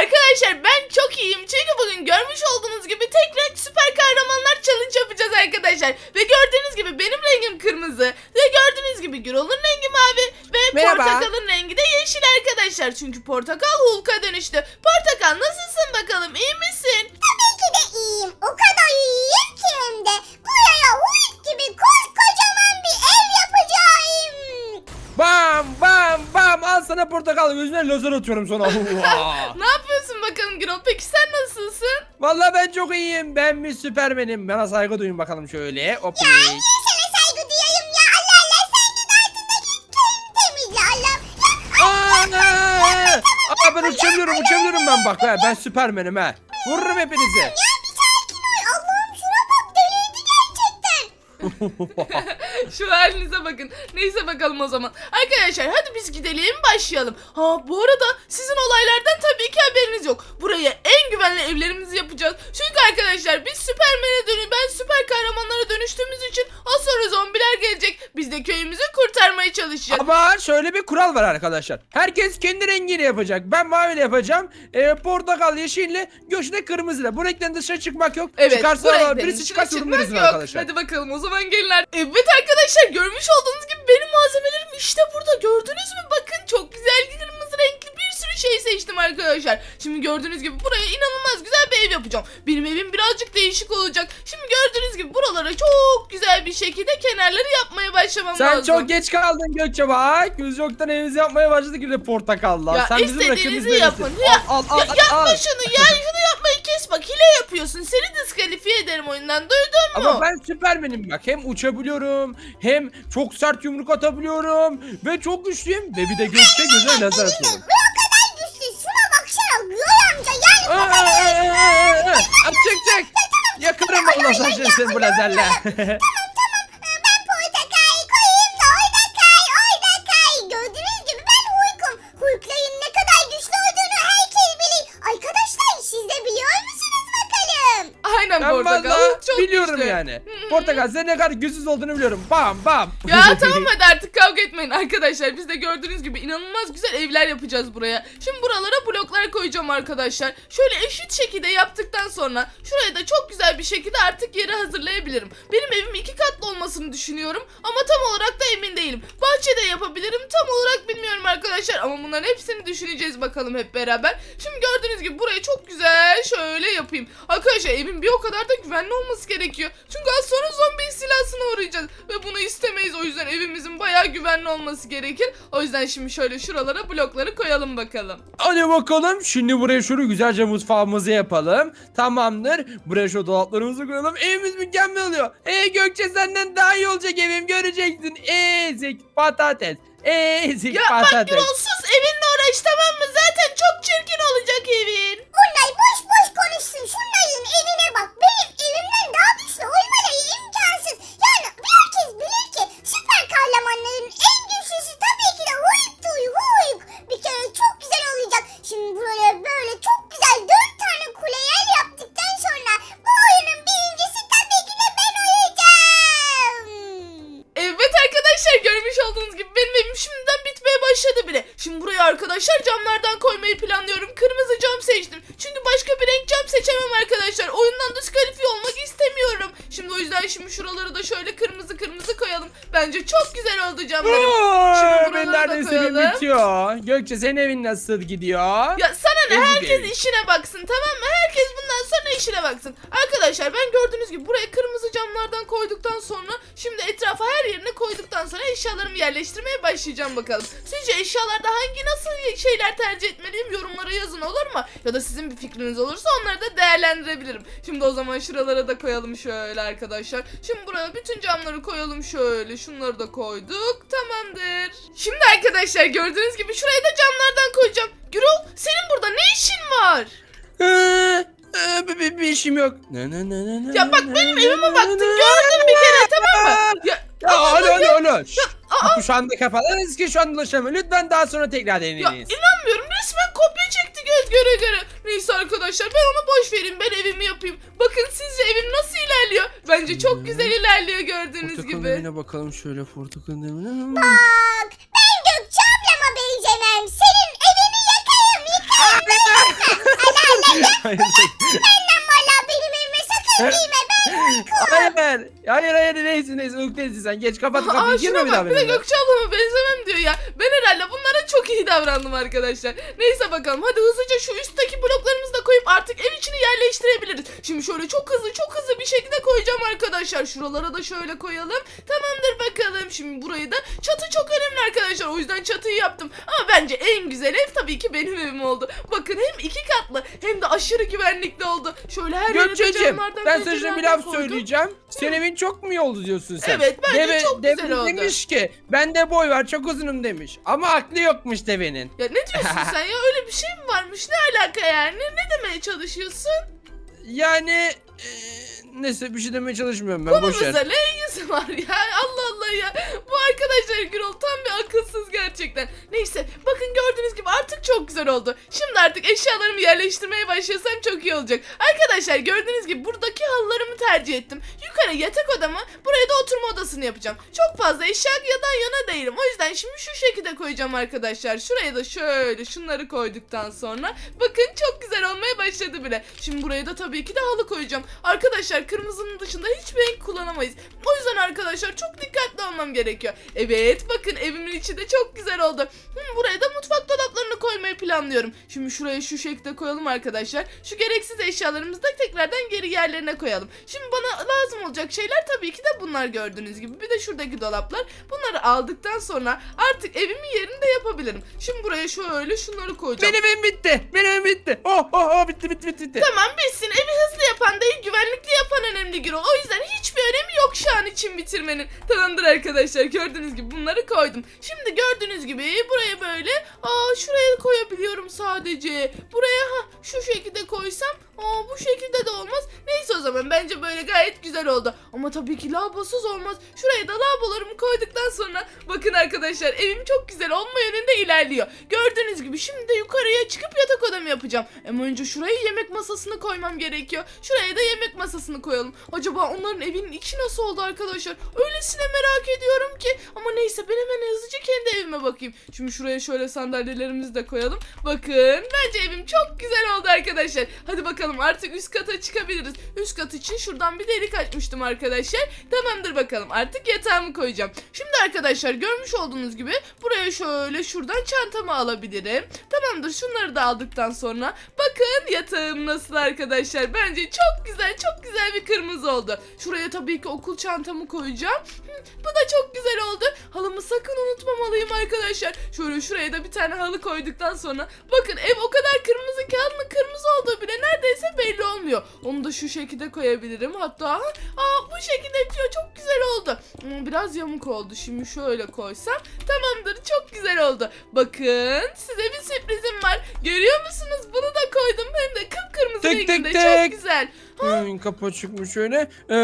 Arkadaşlar ben çok iyiyim çünkü bugün görmüş olduğunuz gibi tekrar süper kahramanlar challenge yapacağız arkadaşlar. Ve gördüğünüz gibi benim rengim kırmızı ve gördüğünüz gibi Gürol'un rengi mavi ve Merhaba. portakalın rengi de yeşil arkadaşlar. Çünkü portakal Hulk'a dönüştü. Portakal nasılsın bakalım iyi misin? Tabii ki de iyiyim. O kadar iyiyim ki hem de. Buraya Hulk gibi koskocaman bir ev yapacağım. Bam bam bam al sana portakal gözüne lazer atıyorum sana. Hua. Ne yapıyorsun bakalım Gürol? Peki sen nasılsın? Vallahi ben çok iyiyim. Ben bir süpermenim. Bana saygı duyun bakalım şöyle. Hop. Ya niye sana saygı duyayım ya? Allah Allah sen git altındaki köyümü temizle Allah. Ya, Aa, Aa, ben uçabiliyorum uçabiliyorum ben bak. Ben, ben süpermenim ha. Vururum hepinizi. ya bir sakin ol. Allah'ım şuna bak deliydi gerçekten. Şu halinize bakın. Neyse bakalım o zaman. Arkadaşlar hadi biz gidelim başlayalım. Ha bu arada sizin olaylardan tabii ki haberiniz yok. Buraya en güvenli evlerimizi yapacağız. Çünkü arkadaşlar biz Süpermen'e dönü ben süper kahramanlara dönüştüğümüz için az sonra zombiler gelecek. Biz de köyümüzü kurtarmaya çalışacağız. Ama şöyle bir kural var arkadaşlar. Herkes kendi rengiyle yapacak. Ben maviyle yapacağım. E, portakal yeşille, Gökçe de kırmızıyla. Bu renkten dışarı çıkmak yok. Evet, Çıkarsa bu renklerin birisi dışına çıkarsa yorumlarız yok. arkadaşlar. Hadi bakalım o zaman gelin. Evet arkadaşlar görmüş olduğunuz gibi benim malzemelerim işte burada. Gördünüz mü? Bakın çok güzel kırmızı renkli bir sürü şey seçtim arkadaşlar. Şimdi gördüğünüz gibi buraya inanılmaz güzel bir ev yapacağım. Benim evim birazcık değişik olacak. Şimdi gördüğünüz gibi buralara çok güzel bir şekilde kenarları yapmaya başlamam Sen lazım. çok geç kaldın Gökçe bak. Biz yoktan evimizi yapmaya başladık gibi portakalla. Ya Sen bizim rakibimiz yapın. Ya, Al al al. ya, yapma al. şunu ya şunu yapmayı kes bak hile yapıyorsun. Seni diskalifiye ederim oyundan duydun mu? Ama ben süpermenim bak. Hem uçabiliyorum hem çok sert yumruk atabiliyorum ve çok güçlüyüm ve bir de Gökçe güzel lazer atıyorum. bu o kadar güçlü. Şuna baksana Güray amca. Yani Aa, bu kadar aa, aa, aa, aa. Çık çık. Yakarım Allah saçını seni bu lazerle. Portakal. valla Çok biliyorum güçlü. yani. Portakal senin ne kadar güçsüz olduğunu biliyorum. Bam bam. Ya tamam hadi artık kavga etmeyin arkadaşlar. Biz de gördüğünüz gibi inanılmaz güzel evler yapacağız buraya. Şimdi buralara bloklar koyacağım arkadaşlar. Şöyle eşit şekilde yaptıktan sonra şuraya da çok güzel bir şekilde artık yeri hazırlayabilirim. Benim evim iki katlı olmasını düşünüyorum ama tam olarak da emin değilim. Bahçede yapabilirim tam olarak bilmiyorum arkadaşlar ama bunların hepsini düşüneceğiz bakalım hep beraber. Şimdi gördüğünüz gibi burayı çok güzel şöyle yapayım. Arkadaşlar evin bir o kadar da güvenli olması gerekiyor. Çünkü az sonra zombi istilasına uğrayacağız ve bunu istemeyiz. O yüzden evimizin bayağı güvenli olması gerekir. O yüzden şimdi şöyle şuralara blokları koyalım bakalım. Hadi bakalım. Şimdi buraya şunu güzelce mutfağımızı yapalım. Tamamdır. Buraya şu dolaplarımızı koyalım. Evimiz mükemmel oluyor. Ee Gökçe senden daha iyi olacak evim. Göreceksin. Ezik patates. Ezik Ya bak patates. Gürol arkadaşlar camlardan koymayı planlıyorum. Kırmızı cam seçtim. Çünkü başka bir renk cam seçemem arkadaşlar. Oyundan diskalifiye olmak istemiyorum. Şimdi o yüzden şimdi şuraları da şöyle kırmızı kırmızı koyalım. Bence çok güzel oldu camlarım. Şimdi Oo, buraları ben da neredeyse koyalım. bitiyor. Gökçe senin evin nasıl gidiyor? Ya sana ne herkes işine baksın tamam mı? Herkes bundan sonra işine baksın. Arkadaşlar ben gördüğünüz gibi buraya kırmızı camlardan koyduktan sonra şimdi etrafa her yerine koyduktan sonra eşyalarımı yerleştirmeye başlayacağım bakalım. Sizce eşyalarda hangi nasıl şeyler tercih etmeliyim yorumlara yazın olur mu? Ya da sizin bir fikriniz olursa onları da değerlendirebilirim. Şimdi o zaman şuralara da koyalım şöyle arkadaşlar. Şimdi buraya bütün camları koyalım şöyle. Şunları da koyduk. Tamamdır. Şimdi arkadaşlar gördüğünüz gibi şuraya da camlardan koyacağım. Gürol senin burada ne işin var? Ee, bir, bir, bir işim yok. Ne, ne, ne, ne, ne, Ya bak benim evime baktın gördün bir kere tamam mı? Ya, Ya alo alo alo. Şşt, şu anda kapalı. Eski şu an ulaşamıyor. Lütfen daha sonra tekrar ya deneyiniz. inanmıyorum resmen kopya çekti göz göre göre. Neyse arkadaşlar ben onu boş vereyim ben evimi yapayım. Bakın sizce evim nasıl ilerliyor? Bence çok güzel ilerliyor gördüğünüz Portakalın gibi. evine bakalım şöyle portakalın evine. Bak ben Gökçe ablama benzemem. Senin hayır. Benden valla benim evime sakın girme ben hayır. Hayır hayır neyse neyse ukdesin sen. Geç kapat Aa, kapıyı girme şuna bir daha bak bir de benimle. Gökçe ablama benzemem diyor ya. Ben herhalde çok iyi davrandım arkadaşlar. Neyse bakalım hadi hızlıca şu üstteki bloklarımızı da koyup artık ev içini yerleştirebiliriz. Şimdi şöyle çok hızlı çok hızlı bir şekilde koyacağım arkadaşlar. Şuralara da şöyle koyalım. Tamamdır bakalım. Şimdi burayı da çatı çok önemli arkadaşlar. O yüzden çatıyı yaptım. Ama bence en güzel ev tabii ki benim evim oldu. Bakın hem iki katlı hem de aşırı güvenlikli oldu. Şöyle her yere de Gökçe'cim camlardan, ben sana şimdi bir laf koydum. söyleyeceğim. Senin evin çok mu iyi oldu diyorsun sen? Evet, bence Deve- çok güzel deve oldu. demiş ki bende boy var çok uzunum demiş. Ama aklı yokmuş devenin. Ya ne diyorsun sen ya öyle bir şey mi varmış ne alaka yani ne demeye çalışıyorsun? Yani e, neyse bir şey demeye çalışmıyorum ben boş ver. Konumuzda ne ilgisi var ya Allah Allah ya bu arkadaşlar Gürol tam bir akılsız gerçekten. Neyse bakın gördüğünüz gibi artık çok güzel oldu. Şimdi artık eşyalarımı yerleştirmeye başlasam çok iyi olacak. Arkadaşlar gördüğünüz gibi buradaki halılarımı tercih ettim. Yukarı yatak odamı buraya da oturma odasını yapacağım. Çok fazla eşya yadan yana değilim. O yüzden şimdi şu şekilde koyacağım arkadaşlar. Şuraya da şöyle şunları koyduktan sonra bakın çok güzel olmaya başladı bile. Şimdi buraya da tabii ki de halı koyacağım. Arkadaşlar kırmızının dışında hiçbir renk kullanamayız. O yüzden arkadaşlar çok dikkatli olmam gerekiyor. Evet bakın evimin içi de çok güzel oldu. Hı, buraya da mutfak dolaplarını koymayı planlıyorum. Şimdi şuraya şu şekilde koyalım arkadaşlar. Şu gereksiz eşyalarımızı da tekrardan geri yerlerine koyalım. Şimdi bana lazım olacak şeyler tabii ki de bunlar gördüğünüz gibi. Bir de şuradaki dolaplar. Bunları aldıktan sonra artık evimin yerini de yapabilirim. Şimdi buraya şöyle şunları koyacağım. Benim evim bitti. Benim evim bitti. Oh oh oh bitti bitti bitti. bitti. Tamam bilsin evi hızlı yapan önemli Gürol. O yüzden hiçbir önemi yok şu an için bitirmenin. Tamamdır arkadaşlar gördüğünüz gibi bunları koydum. Şimdi gördüğünüz gibi buraya böyle aa şuraya koyabiliyorum sadece. Buraya ha şu şekilde koysam aa bu şekilde de olmaz. Neyse o zaman bence böyle gayet güzel oldu. Ama tabii ki lavabosuz olmaz. Şuraya da lavabolarımı koyduktan sonra bakın arkadaşlar evim çok güzel olma yönünde ilerliyor. Gördüğünüz gibi şimdi de yukarıya çıkıp yatak odamı yapacağım. Ama önce şuraya yemek masasını koymam gerekiyor. Şuraya da yemek masasını koyalım. Acaba onların evinin içi nasıl oldu arkadaşlar? Öylesine merak ediyorum ki. Ama neyse ben hemen hızlıca kendi evime bakayım. Şimdi şuraya şöyle sandalyelerimizi de koyalım. Bakın bence evim çok güzel oldu arkadaşlar. Hadi bakalım artık üst kata çıkabiliriz. Üst kat için şuradan bir delik açmıştım arkadaşlar. Tamamdır bakalım artık yatağımı koyacağım. Şimdi arkadaşlar görmüş olduğunuz gibi buraya şöyle şuradan çantamı alabilirim. Tamamdır şunları da aldıktan sonra bakın yatağım nasıl arkadaşlar. Bence çok güzel çok güzel bir kırmızı oldu. Şuraya tabii ki okul çantamı koyacağım. Hı, Bu da çok güzel oldu. Halımı sakın unutmamalıyım arkadaşlar. Şöyle şuraya da bir tane halı koyduktan sonra bakın ev o kadar kırmızı ki halının kırmızı olduğu bile neredeyse belli olmuyor. Onu da şu şekilde koyabilirim. Hatta aa, bu şekilde yapıyor. Çok güzel oldu. Ama biraz yamuk oldu. Şimdi şöyle koysam tamamdır. Çok güzel oldu. Bakın size bir sürprizim var. Görüyor musunuz? Bunu da koydum. Hem de kıpkırmızı Tık tık renginde. tık. Çok güzel. Hmm, kapı çıkmış şöyle. Ee,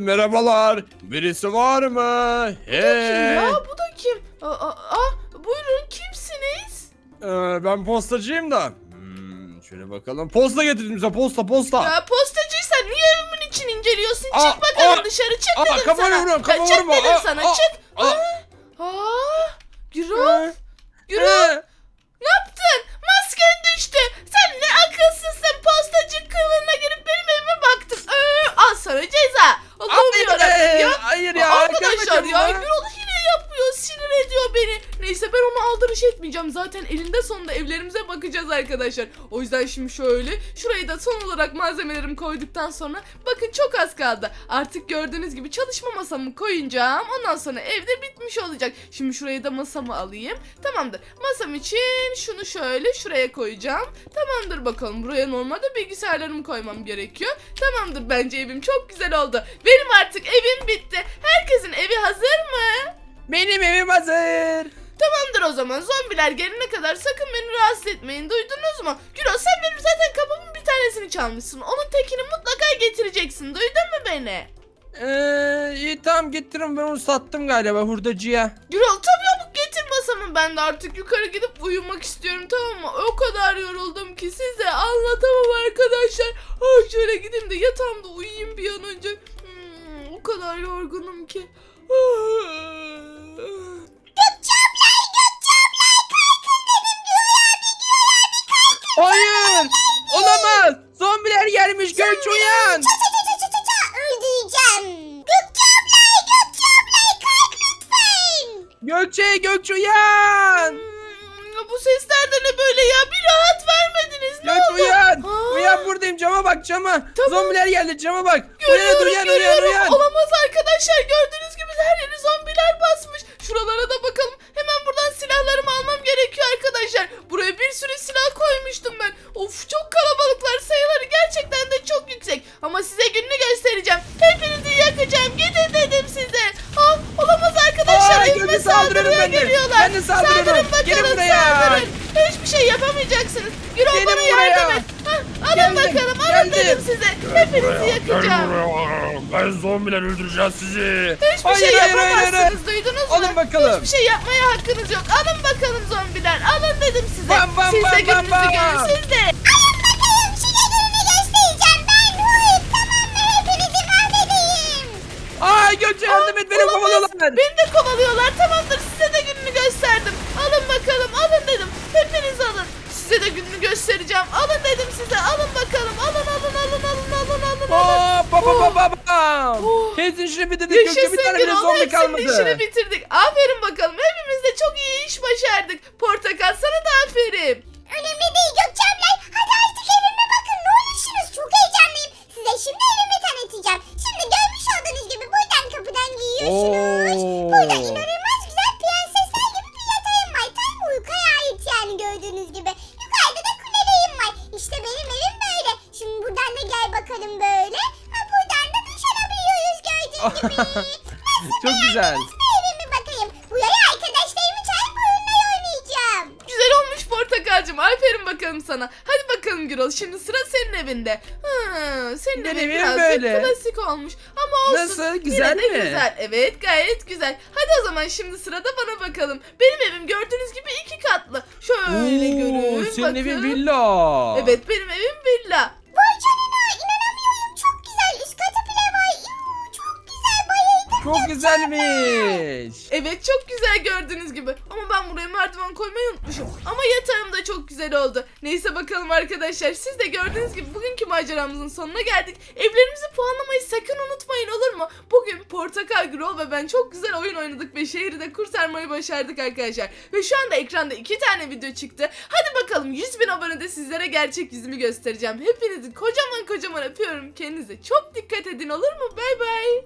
merhabalar. Birisi var mı? Kim Hey. ya? Bu da kim? Aa, aa, aa, buyurun kimsiniz? Ee, ben postacıyım da. Hmm, şöyle bakalım. Posta getirdim size posta posta. Ya postacıysan niye evimin içini inceliyorsun? Aa, çık bakalım aa, dışarı çık aa, dedim kafana sana. vurma, Ya çık vurma. dedim Aa, sana aa, çık. aa. Aa, Gürol, Ee, Gürol ceza. Hayır, ee, ya. hayır ya, Arkadaşlar gelme ya hile yapıyor sinir ediyor beni. Neyse ben onu aldırış etmeyeceğim. Zaten elinde sonunda evlerimize bakacağız arkadaşlar. O yüzden şimdi şöyle şurayı da son olarak malzemelerimi koyduktan sonra bakın çok az kaldı. Artık gördüğünüz gibi çalışma masamı koyacağım. Ondan sonra evde bitmiş olacak. Şimdi şuraya da masamı alayım. Tamamdır. Masam için şunu şöyle şuraya koyacağım. Tamamdır bakalım. Buraya normalde bilgisayarlarımı koymam gerekiyor. Tamamdır bence evim çok güzel oldu. Benim artık evim bitti. Herkesin evi hazır mı? Benim evim hazır. Tamamdır o zaman zombiler gelene kadar sakın beni rahatsız etmeyin duydunuz mu? Gürol sen benim zaten kapımın bir tanesini çalmışsın. Onun tekini mutlaka getireceksin duydun mu beni? Ee, iyi tamam getiririm ben onu sattım galiba hurdacıya. Gürol tabii yamuk getir masamı ben de artık yukarı gidip uyumak istiyorum tamam mı? O kadar yoruldum ki size anlatamam arkadaşlar. Ay şöyle gideyim de yatağımda uyuyayım bir an önce. Hmm, o kadar yorgunum ki. Hayır! Olamaz! Zombiler gelmiş Gökçe uyan. Ça ça ça ça ça ça öldüreceğim. Gökçe abla Gökçe abla kalk lütfen. Gökçe Gökçe uyan. Hmm, Bu sesler de ne böyle ya? Bir rahat vermediniz. Ne Gökçe oldu? uyan. Aa, Uyan buradayım cama bak cama. Tamam. Zombiler geldi cama bak. Görüyorum uyan uyan görüyorum. uyan uyan. Olamaz arkadaşlar gördüğünüz gibi her yeri zombiler basmış. Şuralara da bakalım. Hemen buradan silahlarımı almam gerekiyor arkadaşlar. Buraya bir sürü silah koymuştum ben. Of çok kalabalıklar sayıları gerçekten de çok yüksek. Ama size gününü göstereceğim. Hepinizi yakacağım. Gidin dedim size. Ha, olamaz arkadaşlar. Aa, Evime Gökçe saldırıyorum saldırmaya ben de. geliyorlar. Ben de saldırıyorum. Saldırın bakalım Gelin buraya. saldırın. Hiçbir şey yapamayacaksınız. Gürol Gelin bana buraya. yardım et. Ha, alın Geldim, bakalım alın geldim. dedim size. Hepinizi yakacağım. buraya. Ben zombiler öldüreceğiz sizi. Hiçbir Hayır, şey hayır, hayır, yapamazsınız hayır. duydunuz mu? Alın bakalım. Hiçbir şey yapmaya hakkınız yok. Alın bakalım zombiler. Alın dedim size. Bam, bam, siz de bam, gününüzü bam, görün bam. siz de. Alın bakalım size gününü göstereceğim. Ben Hulk tamam mı? Hepinizi mahvedeyim. Ay Gökçe yardım et beni kovalıyorlar. Beni de kovalıyorlar. Tamamdır size de gününü gösterdim. Alın bakalım alın dedim. Hepiniz alın. Size de gününü göstereceğim. Hepsinin işini bitirdik Gökçe bir Yaşasın tane bile Gürol. zombi Hepsinin kalmadı. işini bitirdik. Aferin bakalım. Hepimiz de çok iyi iş başardık. Portakal sana da aferin. Çok güzel. bakayım? Buraya arkadaşlarımı çağırıp oyunlar oynayacağım. Güzel olmuş Portakalcığım. Aferin bakalım sana. Hadi bakalım Gürol. Şimdi sıra senin evinde. Ha, senin Benim evin evim birazcık böyle. klasik olmuş. Ama olsun. Nasıl? Yine Güzel de mi? Güzel. Evet gayet güzel. Hadi o zaman şimdi sırada bana bakalım. Benim evim gördüğünüz gibi iki katlı. Şöyle görün. senin bakın. evin villa. Evet benim evim villa. Çok güzelmiş. Evet çok güzel gördüğünüz gibi. Ama ben buraya merdiven koymayı unutmuşum. Ama yatağım da çok güzel oldu. Neyse bakalım arkadaşlar. Siz de gördüğünüz gibi bugünkü maceramızın sonuna geldik. Evlerimizi puanlamayı sakın unutmayın olur mu? Bugün Portakal Grol ve ben çok güzel oyun oynadık ve şehri de kurtarmayı başardık arkadaşlar. Ve şu anda ekranda iki tane video çıktı. Hadi bakalım 100 bin abonede sizlere gerçek yüzümü göstereceğim. Hepinizi kocaman kocaman öpüyorum. Kendinize çok dikkat edin olur mu? Bay bay.